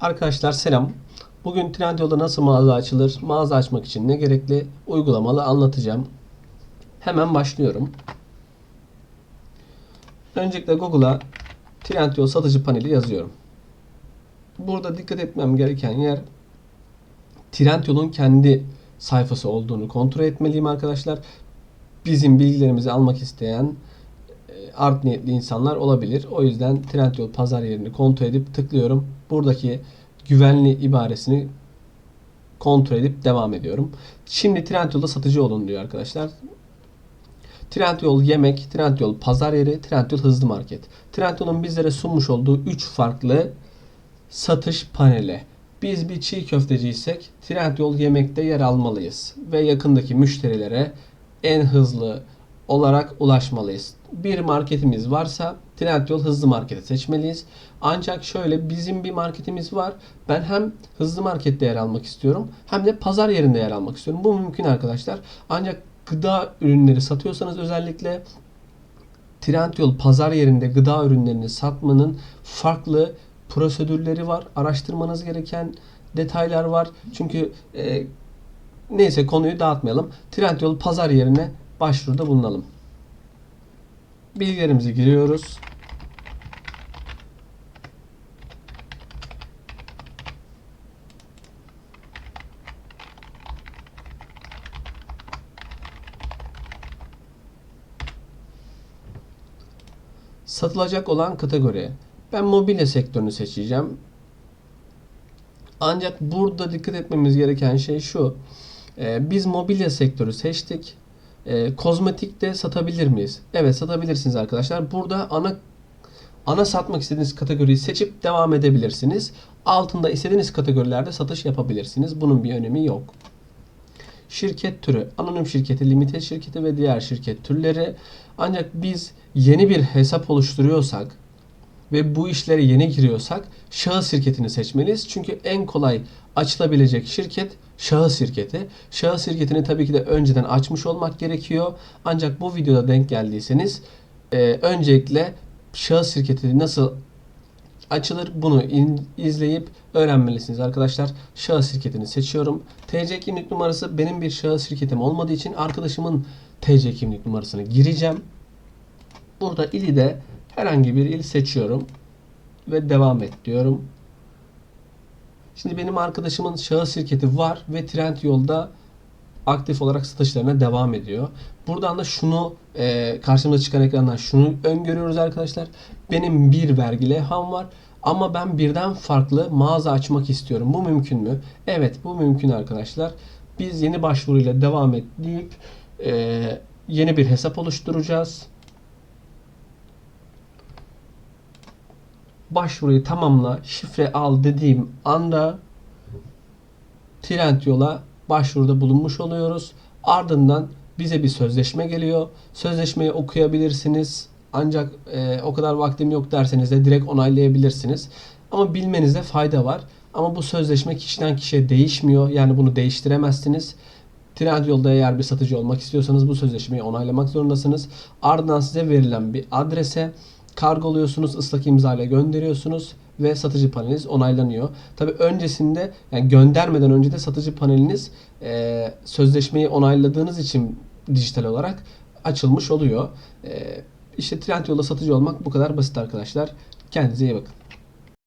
Arkadaşlar selam. Bugün Trendyol'da nasıl mağaza açılır, mağaza açmak için ne gerekli uygulamalı anlatacağım. Hemen başlıyorum. Öncelikle Google'a Trendyol satıcı paneli yazıyorum. Burada dikkat etmem gereken yer Trendyol'un kendi sayfası olduğunu kontrol etmeliyim arkadaşlar. Bizim bilgilerimizi almak isteyen e, art niyetli insanlar olabilir. O yüzden Trendyol pazar yerini kontrol edip tıklıyorum. Buradaki güvenli ibaresini kontrol edip devam ediyorum. Şimdi Trendyol'da satıcı olun diyor arkadaşlar. Trendyol yemek, Trendyol pazar yeri, Trendyol hızlı market. Trendyol'un bizlere sunmuş olduğu 3 farklı satış paneli. Biz bir çiğ köfteciysek Trendyol yemekte yer almalıyız ve yakındaki müşterilere en hızlı olarak ulaşmalıyız. Bir marketimiz varsa Trendyol hızlı marketi seçmeliyiz. Ancak şöyle bizim bir marketimiz var. Ben hem hızlı markette yer almak istiyorum hem de pazar yerinde yer almak istiyorum. Bu mümkün arkadaşlar. Ancak gıda ürünleri satıyorsanız özellikle Trendyol pazar yerinde gıda ürünlerini satmanın farklı prosedürleri var. Araştırmanız gereken detaylar var. Çünkü e, neyse konuyu dağıtmayalım. Trendyol pazar yerine başvuruda bulunalım. Bilgilerimizi giriyoruz. Satılacak olan kategori. Ben mobilya sektörünü seçeceğim. Ancak burada dikkat etmemiz gereken şey şu. Ee, biz mobilya sektörü seçtik. Ee, kozmetik de satabilir miyiz? Evet satabilirsiniz arkadaşlar. Burada ana ana satmak istediğiniz kategoriyi seçip devam edebilirsiniz. Altında istediğiniz kategorilerde satış yapabilirsiniz. Bunun bir önemi yok. Şirket türü, anonim şirketi, limited şirketi ve diğer şirket türleri. Ancak biz yeni bir hesap oluşturuyorsak ve bu işlere yeni giriyorsak şahıs şirketini seçmeliyiz. Çünkü en kolay açılabilecek şirket şahıs şirketi. Şahıs şirketini tabii ki de önceden açmış olmak gerekiyor. Ancak bu videoda denk geldiyseniz e, öncelikle şahıs şirketi nasıl açılır bunu in- izleyip öğrenmelisiniz arkadaşlar. Şahıs şirketini seçiyorum. TC kimlik numarası benim bir şahıs şirketim olmadığı için arkadaşımın TC kimlik numarasını gireceğim. Burada ili de herhangi bir il seçiyorum ve devam et diyorum. Şimdi benim arkadaşımın şahıs şirketi var ve Trendyol'da aktif olarak satışlarına devam ediyor. Buradan da şunu e, karşımıza çıkan ekrandan şunu öngörüyoruz arkadaşlar. Benim bir vergi levham var ama ben birden farklı mağaza açmak istiyorum. Bu mümkün mü? Evet bu mümkün arkadaşlar. Biz yeni başvuruyla devam et deyip e, yeni bir hesap oluşturacağız. Başvuruyu tamamla, şifre al dediğim anda Trendyol'a başvuruda bulunmuş oluyoruz. Ardından bize bir sözleşme geliyor. Sözleşmeyi okuyabilirsiniz. Ancak e, o kadar vaktim yok derseniz de direkt onaylayabilirsiniz. Ama bilmenizde fayda var. Ama bu sözleşme kişiden kişiye değişmiyor. Yani bunu değiştiremezsiniz. Trendyol'da eğer bir satıcı olmak istiyorsanız bu sözleşmeyi onaylamak zorundasınız. Ardından size verilen bir adrese kargoluyorsunuz, ıslak imza ile gönderiyorsunuz ve satıcı paneliniz onaylanıyor. Tabi öncesinde yani göndermeden önce de satıcı paneliniz e, sözleşmeyi onayladığınız için dijital olarak açılmış oluyor. E, işte Trendyol'da satıcı olmak bu kadar basit arkadaşlar. Kendinize iyi bakın.